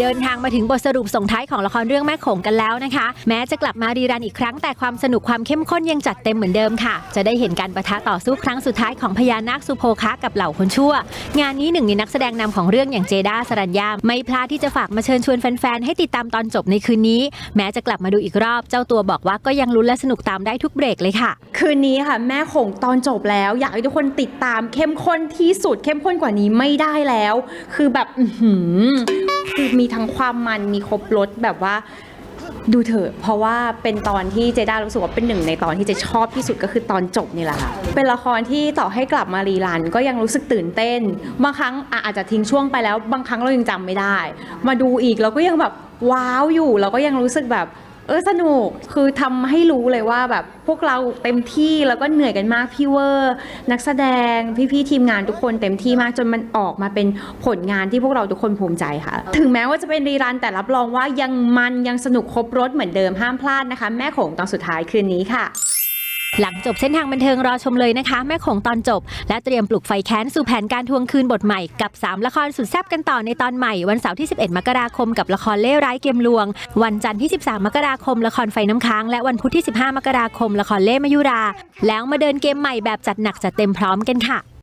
เดินทางมาถึงบทสรุปส่งท้ายของละครเรื่องแม่โขงกันแล้วนะคะ แม้จะกลับมารีรันอีกครั้งแต่ความสนุกความเข้มข้นยังจัดเต็มเหมือนเดิมค่ะ จะได้เห็นการประทะต่อสู้ครั้งสุดท้ายของพญานาคสุโภคะกับเหล่าคนชั่ว งานนี้หนึ่งในนักแสดงนำของเรื่องอย่างเจด้าสรัญญาไม่พลาดที่จะฝากมาเชิญชวนแฟนๆให้ติดตามตอนจบในคืนนี้ แม้จะกลับมาดูอีกรอบเจ้าตัวบอกว่าก็ยังลุ้นและสนุกตามได้ทุกเบรกเลยค่ะ คืนนี้ค่ะ แม่โขงตอนจบแล้ว อยากให้ทุกคนติดตามเข้มข้นที่สุดเข้มข้นกว่านี้ไม่ได้แล้ว คือแบบคือมีีทั้งความมันมีครบรสแบบว่าดูเถอะ เพราะว่าเป็นตอนที่เจด้ารู้สึกว่าเป็นหนึ่งในตอนที่เจะชอบที่สุดก็คือตอนจบนี่แหละค่ะ เป็นละครที่ต่อให้กลับมารีรันก็ยังรู้สึกตื่นเต้น บางครั้งอาจจะทิ้งช่วงไปแล้ว บางครั้งเรายังจำไม่ได้ มาดูอีกเราก็ยังแบบว้าวอยู่ เราก็ยังรู้สึกแบบ เออสนุกคือทำให้รู้เลยว่าแบบพวกเราเต็มที่แล้วก็เหนื่อยกันมากพี่เวอร์นักแสดงพี่ๆทีมงานทุกคนเต็มที่มากจนมันออกมาเป็นผลงานที่พวกเราทุกคนภูมิใจค่ะ ถึงแม้ว่าจะเป็นรีรันแต่รับรองว่ายังมันยังสนุกครบรถเหมือนเดิมห้ามพลาดนะคะ แม่โขงตอนสุดท้ายคืนนี้ค่ะ หลังจบเส้นทางบันเทิงรอชมเลยนะคะ แม่ของตอนจบ และเตรียมปลุกไฟแค้นสู่แผนการทวงคืนบทใหม่กับ 3 ละครสุดแซ่บกันต่อในตอนใหม่วันเสาร์ที่ 11 มกราคมกับละครเล่ร้ายเกมลวง วันจันทร์ที่ 13 มกราคมละครไฟน้ำค้าง และวันพุธที่ 15 มกราคมละครเล่มายุรา แล้วมาเดินเกมใหม่แบบจัดหนักจัดเต็มพร้อมกันค่ะ